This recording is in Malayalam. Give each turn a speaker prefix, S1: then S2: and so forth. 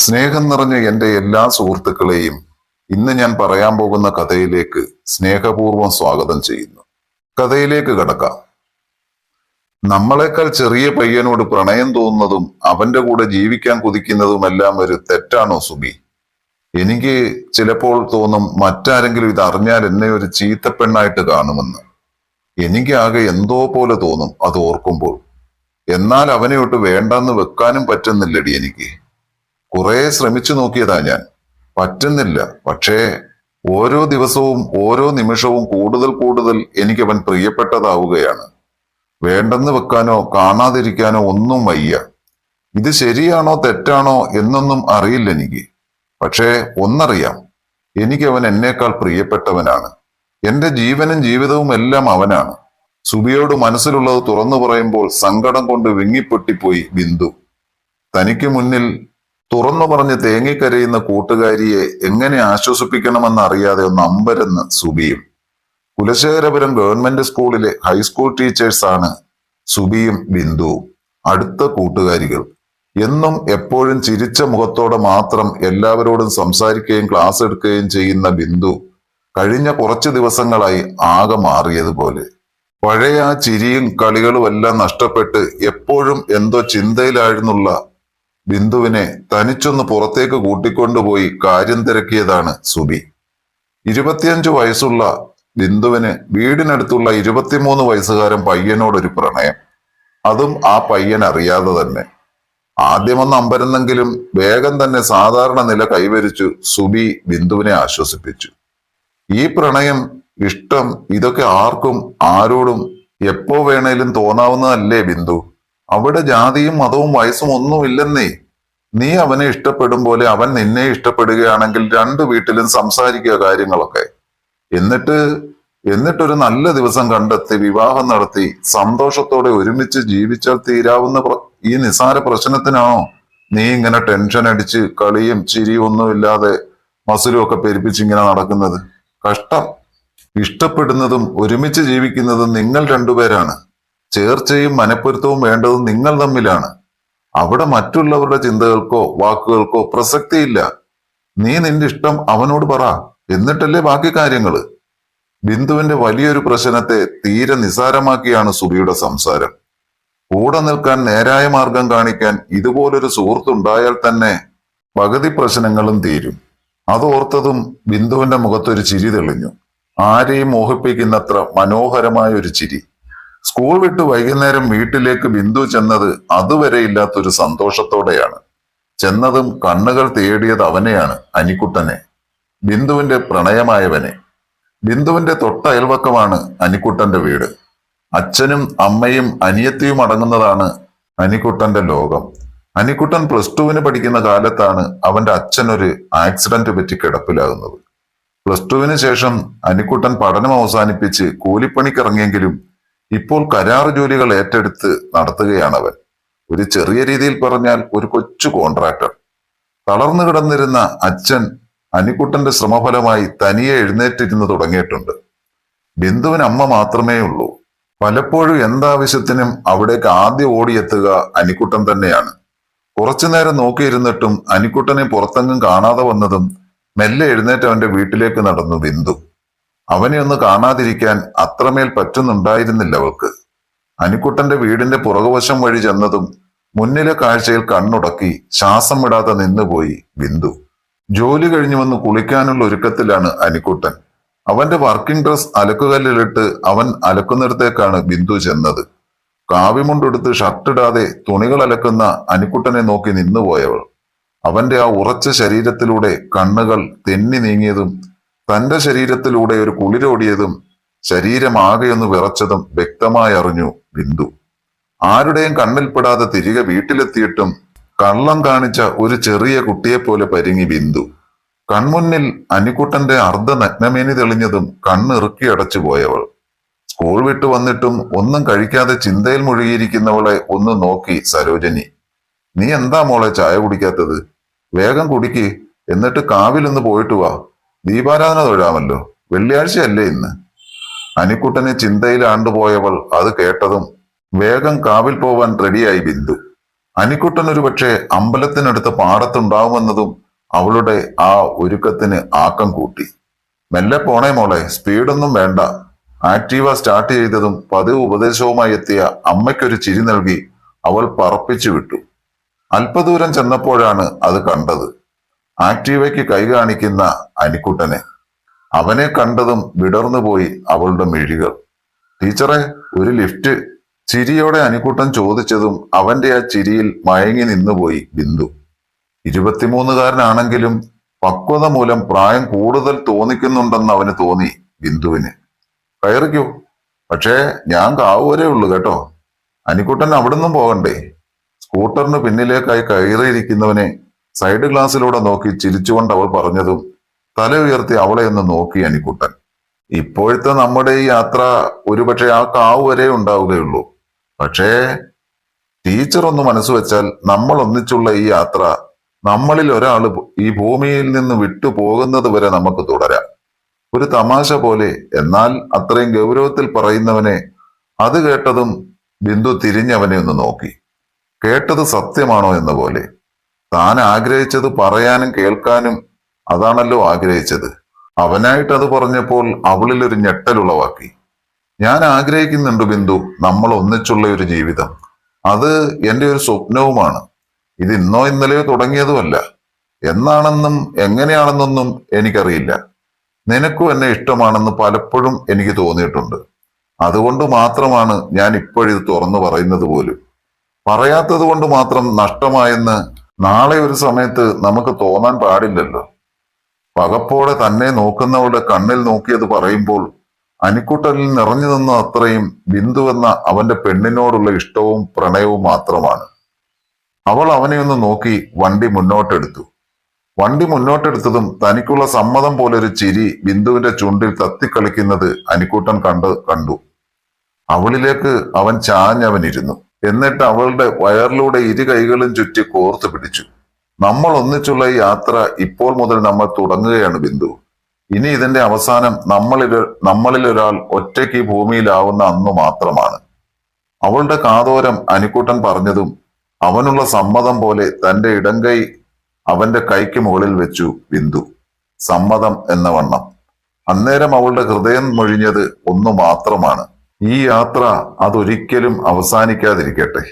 S1: സ്നേഹം നിറഞ്ഞ എന്റെ എല്ലാ സുഹൃത്തുക്കളെയും ഇന്ന് ഞാൻ പറയാൻ പോകുന്ന കഥയിലേക്ക് സ്നേഹപൂർവം സ്വാഗതം ചെയ്യുന്നു. കഥയിലേക്ക് കടക്കാം. നമ്മളെക്കാൾ ചെറിയ പയ്യനോട് പ്രണയം തോന്നുന്നതും അവന്റെ കൂടെ ജീവിക്കാൻ കുതിക്കുന്നതുമെല്ലാം ഒരു തെറ്റാണോ സുബി? എനിക്ക് ചിലപ്പോൾ തോന്നും മറ്റാരെങ്കിലും ഇത് അറിഞ്ഞാൽ എന്നെ ഒരു ചീത്തപ്പെണ്ണായിട്ട് കാണുമെന്ന്. എനിക്ക് ആകെ എന്തോ പോലെ തോന്നും അത് ഓർക്കുമ്പോൾ. എന്നാൽ അവനെ ഒട്ട് വേണ്ടെന്ന് വെക്കാനും പറ്റുന്നില്ലടി എനിക്ക്. കുറെ ശ്രമിച്ചു നോക്കിയതാ ഞാൻ. പറ്റുന്നില്ല. പക്ഷേ ഓരോ ദിവസവും ഓരോ നിമിഷവും കൂടുതൽ കൂടുതൽ എനിക്ക് അവൻ പ്രിയപ്പെട്ടതാവുകയാണ്. വേണ്ടെന്ന് വെക്കാനോ കാണാതിരിക്കാനോ ഒന്നും വയ്യ. ഇത് ശരിയാണോ തെറ്റാണോ എന്നൊന്നും അറിയില്ല എനിക്ക്. പക്ഷേ ഒന്നറിയാം. എനിക്ക് അവൻ എന്നേക്കാൾ പ്രിയപ്പെട്ടവനാണ്. എന്റെ ജീവനും ജീവിതവും എല്ലാം അവനാണ്. സുബിയോട് മനസ്സിലുള്ളത് തുറന്നു പറയുമ്പോൾ സങ്കടം കൊണ്ട് വിങ്ങിപ്പൊട്ടിപ്പോയി ബിന്ദു. തനിക്ക് മുന്നിൽ തുറന്നു പറഞ്ഞ് തേങ്ങിക്കരയുന്ന കൂട്ടുകാരിയെ എങ്ങനെ ആശ്വസിപ്പിക്കണമെന്ന് അറിയാതെ ഒന്ന് അമ്പരന്ന് സുബിയും. കുലശേഖരപുരം ഗവൺമെന്റ് സ്കൂളിലെ ഹൈസ്കൂൾ ടീച്ചേഴ്സാണ് സുബിയും ബിന്ദുവും. അടുത്ത കൂട്ടുകാരികൾ. എന്നും എപ്പോഴും ചിരിച്ച മുഖത്തോടെ മാത്രം എല്ലാവരോടും സംസാരിക്കുകയും ക്ലാസ് എടുക്കുകയും ചെയ്യുന്ന ബിന്ദു കഴിഞ്ഞ കുറച്ച് ദിവസങ്ങളായി ആകെ മാറിയതുപോലെ. പഴയ ആ ചിരിയും കളികളും എല്ലാം നഷ്ടപ്പെട്ട് എപ്പോഴും എന്തോ ചിന്തയിലായിരുന്നുള്ള ബിന്ദുവിനെ തനിച്ചൊന്ന് പുറത്തേക്ക് കൂട്ടിക്കൊണ്ടുപോയി കാര്യം തിരക്കിയതാണ് സുബി. ഇരുപത്തിയഞ്ചു വയസ്സുള്ള ബിന്ദുവിന് വീടിനടുത്തുള്ള ഇരുപത്തിമൂന്ന് വയസ്സുകാരൻ പയ്യനോടൊരു പ്രണയം. അതും ആ പയ്യൻ അറിയാതെ തന്നെ. ആദ്യമൊന്ന് അമ്പരന്നെങ്കിലും വേഗം തന്നെ സാധാരണ നില കൈവരിച്ചു സുബി ബിന്ദുവിനെ ആശ്വസിപ്പിച്ചു. ഈ പ്രണയം ഇഷ്ടം ഇതൊക്കെ ആർക്കും ആരോടും എപ്പോ വേണേലും തോന്നാവുന്നതല്ലേ ബിന്ദു? അവിടെ ജാതിയും മതവും വയസ്സും ഒന്നുമില്ലെന്നേ. നീ അവനെ ഇഷ്ടപ്പെടും പോലെ അവൻ നിന്നെ ഇഷ്ടപ്പെടുകയാണെങ്കിൽ രണ്ടു വീട്ടിലും സംസാരിക്കുക കാര്യങ്ങളൊക്കെ. എന്നിട്ട് എന്നിട്ടൊരു നല്ല ദിവസം കണ്ടെത്തി വിവാഹം നടത്തി സന്തോഷത്തോടെ ഒരുമിച്ച് ജീവിച്ചാൽ തീരാവുന്ന ഈ നിസാര പ്രശ്നത്തിനാണോ? നീ ഇങ്ങനെ ടെൻഷൻ അടിച്ച് കളിയും ചിരിയും ഒന്നുമില്ലാതെ മസുരും ഒക്കെ പെരുപ്പിച്ച് ഇങ്ങനെ നടക്കുന്നത്. കഷ്ടം. ഇഷ്ടപ്പെടുന്നതും ഒരുമിച്ച് ജീവിക്കുന്നതും നിങ്ങൾ രണ്ടുപേരാണ്. ചേർച്ചയും മനപ്പൊരുത്തവും വേണ്ടത് നിങ്ങൾ തമ്മിലാണ്. അവിടെ മറ്റുള്ളവരുടെ ചിന്തകൾക്കോ വാക്കുകൾക്കോ പ്രസക്തിയില്ല. നീ നിന്റെ ഇഷ്ടം അവനോട് പറ. എന്നിട്ടല്ലേ ബാക്കി കാര്യങ്ങൾ ബിന്ദുവിന്റെ വലിയൊരു പ്രശ്നത്തെ തീരെ നിസാരമാക്കിയാണ് സുബിയുടെ സംസാരം. കൂടെ നിൽക്കാൻ നേരായ മാർഗം കാണിക്കാൻ ഇതുപോലൊരു സുഹൃത്തുണ്ടായാൽ തന്നെ പകുതി പ്രശ്നങ്ങളും തീരും. അതോർത്തതും ബിന്ദുവിന്റെ മുഖത്തൊരു ചിരി തെളിഞ്ഞു. ആരെയും മോഹിപ്പിക്കുന്നത്ര മനോഹരമായ ഒരു ചിരി. സ്കൂൾ വിട്ട് വൈകുന്നേരം വീട്ടിലേക്ക് ബിന്ദു ചെന്നത് അതുവരെ ഇല്ലാത്തൊരു സന്തോഷത്തോടെയാണ്. ചെന്നതും കണ്ണുകൾ തേടിയത് അവനെയാണ് അനിക്കുട്ടനെ. ബിന്ദുവിന്റെ പ്രണയമായവനെ. ബിന്ദുവിന്റെ തൊട്ട അയൽവക്കമാണ് അനിക്കുട്ടന്റെ വീട്. അച്ഛനും അമ്മയും അനിയത്തിയും അടങ്ങുന്നതാണ് അനിക്കുട്ടന്റെ ലോകം. അനിക്കുട്ടൻ പ്ലസ് ടുവിന് പഠിക്കുന്ന കാലത്താണ് അവന്റെ അച്ഛൻ ഒരു ആക്സിഡന്റ് പറ്റി കിടപ്പിലാകുന്നത്. പ്ലസ് ടുവിന് ശേഷം അനിക്കുട്ടൻ പഠനം അവസാനിപ്പിച്ച് കൂലിപ്പണിക്കിറങ്ങിയെങ്കിലും ഇപ്പോൾ കരാർ ജോലികൾ ഏറ്റെടുത്ത് നടത്തുകയാണ് അവൻ ഒരു ചെറിയ രീതിയിൽ പറഞ്ഞാൽ ഒരു കൊച്ചു കോൺട്രാക്ടർ. തളർന്നു കിടന്നിരുന്ന അച്ഛൻ അനിക്കുട്ടന്റെ ശ്രമഫലമായി തനിയെ എഴുന്നേറ്റിരുന്ന് തുടങ്ങിയിട്ടുണ്ട്. ബിന്ദുവിന് അമ്മ മാത്രമേ ഉള്ളൂ. പലപ്പോഴും എന്താവശ്യത്തിനും അവിടേക്ക് ആദ്യം ഓടിയെത്തുക അനിക്കുട്ടൻ തന്നെയാണ്. കുറച്ചു നേരം നോക്കിയിരുന്നിട്ടും അനിക്കുട്ടനെ പുറത്തെങ്ങും കാണാതെ വന്നതും മെല്ലെ എഴുന്നേറ്റ് അവന്റെ വീട്ടിലേക്ക് നടന്നു ബിന്ദു. അവനെ ഒന്ന് കാണാതിരിക്കാൻ അത്രമേൽ പറ്റുന്നുണ്ടായിരുന്നില്ല അവൾക്ക്. അനിക്കുട്ടന്റെ വീടിന്റെ പുറകുവശം വഴി ചെന്നതും മുന്നിലെ കാഴ്ചയിൽ കണ്ണുടക്കി ശ്വാസം വിടാതെ നിന്നുപോയി ബിന്ദു. ജോലി കഴിഞ്ഞു വന്ന് കുളിക്കാനുള്ള ഒരുക്കത്തിലാണ് അനിക്കുട്ടൻ. അവന്റെ വർക്കിംഗ് ഡ്രസ് അലക്കുകല്ലിലിട്ട് അവൻ അലക്കുന്നിടത്തേക്കാണ് ബിന്ദു ചെന്നത്. കാവിമുണ്ടെടുത്ത് ഷർട്ടിടാതെ തുണികൾ അലക്കുന്ന അനിക്കുട്ടനെ നോക്കി നിന്നുപോയവൾ. അവന്റെ ആ ഉറച്ച ശരീരത്തിലൂടെ കണ്ണുകൾ തെന്നി നീങ്ങിയതും തന്റെ ശരീരത്തിലൂടെ ഒരു കുളിരോടിയതും ശരീരമാകെയൊന്ന് വിറച്ചതും വ്യക്തമായി അറിഞ്ഞു ബിന്ദു. ആരുടെയും കണ്ണിൽപ്പെടാതെ തിരികെ വീട്ടിലെത്തിയിട്ടും കള്ളം കാണിച്ച ഒരു ചെറിയ കുട്ടിയെപ്പോലെ പരിങ്ങി ബിന്ദു. കൺമുന്നിൽ അനിക്കുട്ടന്റെ അർദ്ധ നഗ്നമേനി തെളിഞ്ഞതും കണ്ണിറുക്കി അടച്ചു പോയവൾ. സ്കൂൾ വിട്ടു വന്നിട്ടും ഒന്നും കഴിക്കാതെ ചിന്തയിൽ മുഴുകിയിരിക്കുന്നവളെ ഒന്ന് നോക്കി സരോജനി നീ എന്താ മോളെ ചായ കുടിക്കാത്തത്? വേഗം കുടിക്ക് എന്നിട്ട് കാവിലൊന്ന് പോയിട്ട് വാ. ദീപാരാധന തൊഴാമല്ലോ. വെള്ളിയാഴ്ചയല്ലേ ഇന്ന്. അനിക്കുട്ടനെ ചിന്തയിൽ ആണ്ടുപോയവൾ അത് കേട്ടതും വേഗം കാവിൽ പോവാൻ റെഡിയായി ബിന്ദു. അനിക്കുട്ടൻ ഒരു പക്ഷേ അമ്പലത്തിനടുത്ത് പാടത്തുണ്ടാവുമെന്നതും അവളുടെ ആ ഒരുക്കത്തിന് ആക്കം കൂട്ടി. മെല്ലെ പോണേ മോളെ സ്പീഡൊന്നും വേണ്ട. ആക്റ്റീവ സ്റ്റാർട്ട് ചെയ്തതും പതിവ് ഉപദേശവുമായി എത്തിയ അമ്മയ്ക്കൊരു ചിരി നൽകി അവൾ പറപ്പിച്ചു വിട്ടു. അല്പദൂരം ചെന്നപ്പോഴാണ് അത് കണ്ടത്. ആക്റ്റീവയ്ക്ക് കൈ കാണിക്കുന്ന അനിക്കുട്ടനെ. അവനെ കണ്ടതും വിടർന്നു പോയി അവളുടെ മിഴികൾ. ടീച്ചറെ ഒരു ലിഫ്റ്റ്. ചിരിയോടെ അനിക്കുട്ടൻ ചോദിച്ചതും അവന്റെ ആ ചിരിയിൽ മയങ്ങി നിന്നുപോയി ബിന്ദു. ഇരുപത്തിമൂന്നുകാരനാണെങ്കിലും പക്വത മൂലം പ്രായം കൂടുതൽ തോന്നിക്കുന്നുണ്ടെന്ന് അവന് തോന്നി ബിന്ദുവിന്. കയറിക്കൂ. പക്ഷേ ഞാൻ കാവുവരേ ഉള്ളൂ കേട്ടോ. അനിക്കുട്ടൻ അവിടുന്നും പോകണ്ടേ. സ്കൂട്ടറിന് പിന്നിലേക്കായി കയറിയിരിക്കുന്നവനെ സൈഡ് ഗ്ലാസ്സിലൂടെ നോക്കി ചിരിച്ചുകൊണ്ട് അവൾ പറഞ്ഞതും തല ഉയർത്തി അവളെ ഒന്ന് നോക്കി അനിക്കുട്ടൻ. ഇപ്പോഴത്തെ നമ്മുടെ ഈ യാത്ര ഒരുപക്ഷെ ആ കാവ് വരെ ഉണ്ടാവുകയുള്ളൂ. പക്ഷേ ടീച്ചർ ഒന്ന് മനസ്സ് വെച്ചാൽ നമ്മൾ ഒന്നിച്ചുള്ള ഈ യാത്ര നമ്മളിൽ ഒരാൾ ഈ ഭൂമിയിൽ നിന്ന് വിട്ടു പോകുന്നത് വരെ നമുക്ക് തുടരാം. ഒരു തമാശ പോലെ എന്നാൽ അത്രയും ഗൗരവത്തിൽ പറയുന്നവനെ അത് കേട്ടതും ബിന്ദു തിരിഞ്ഞവനെ ഒന്ന് നോക്കി. കേട്ടത് സത്യമാണോ എന്ന പോലെ താൻ ആഗ്രഹിച്ചത് പറയാനും കേൾക്കാനും അതാണല്ലോ ആഗ്രഹിച്ചത്. അവനായിട്ട് അത് പറഞ്ഞപ്പോൾ അവളിൽ ഒരു ഞെട്ടലുളവാക്കി ഞാൻ ആഗ്രഹിക്കുന്നുണ്ട് ബിന്ദു നമ്മൾ ഒന്നിച്ചുള്ള ഒരു ജീവിതം. അത് എന്റെ ഒരു സ്വപ്നവുമാണ്. ഇത് ഇന്നോ ഇന്നലെയോ തുടങ്ങിയതുമല്ല. എന്നാണെന്നും എങ്ങനെയാണെന്നൊന്നും എനിക്കറിയില്ല. നിനക്കും എന്നെ ഇഷ്ടമാണെന്ന് പലപ്പോഴും എനിക്ക് തോന്നിയിട്ടുണ്ട്. അതുകൊണ്ട് മാത്രമാണ് ഞാൻ ഇപ്പോഴിത് തുറന്നു പറയുന്നത് പോലും. പറയാത്തത് കൊണ്ട് മാത്രം നഷ്ടമായെന്ന് നാളെ ഒരു സമയത്ത് നമുക്ക് തോന്നാൻ പാടില്ലല്ലോ. പകപ്പോടെ തന്നെ നോക്കുന്നവളുടെ കണ്ണിൽ നോക്കിയത് പറയുമ്പോൾ അനിക്കുട്ടലിൽ നിറഞ്ഞു നിന്ന അത്രയും ബിന്ദു എന്ന അവന്റെ പെണ്ണിനോടുള്ള ഇഷ്ടവും പ്രണയവും മാത്രമാണ്. അവൾ അവനെ ഒന്ന് നോക്കി വണ്ടി മുന്നോട്ടെടുത്തു. വണ്ടി മുന്നോട്ടെടുത്തതും തനിക്കുള്ള സമ്മതം പോലെ ഒരു ചിരി ബിന്ദുവിന്റെ ചുണ്ടിൽ തത്തിക്കളിക്കുന്നത് അനിക്കൂട്ടൻ കണ്ട് കണ്ടു. അവളിലേക്ക് അവൻ ചാഞ്ഞവനിരുന്നു. എന്നിട്ട് അവളുടെ വയറിലൂടെ ഇരു കൈകളും ചുറ്റി കോർത്തു പിടിച്ചു. നമ്മൾ ഒന്നിച്ചുള്ള ഈ യാത്ര ഇപ്പോൾ മുതൽ നമ്മൾ തുടങ്ങുകയാണ് ബിന്ദു. ഇനി ഇതിന്റെ അവസാനം നമ്മളിൽ നമ്മളിൽ ഒരാൾ ഒറ്റയ്ക്ക് ഭൂമിയിലാവുന്ന അന്ന് മാത്രമാണ്. അവളുടെ കാതോരം അനിക്കുട്ടൻ പറഞ്ഞതും അവനുള്ള സമ്മതം പോലെ തന്റെ ഇടങ്കൈ അവന്റെ കൈക്ക് മുകളിൽ വെച്ചു ബിന്ദു. സമ്മതം എന്ന വണ്ണം. അന്നേരം അവളുടെ ഹൃദയം മൊഴിഞ്ഞത് ഒന്നു മാത്രമാണ്. ഈ യാത്ര അതൊരിക്കലും അവസാനിക്കാതിരിക്കട്ടെ.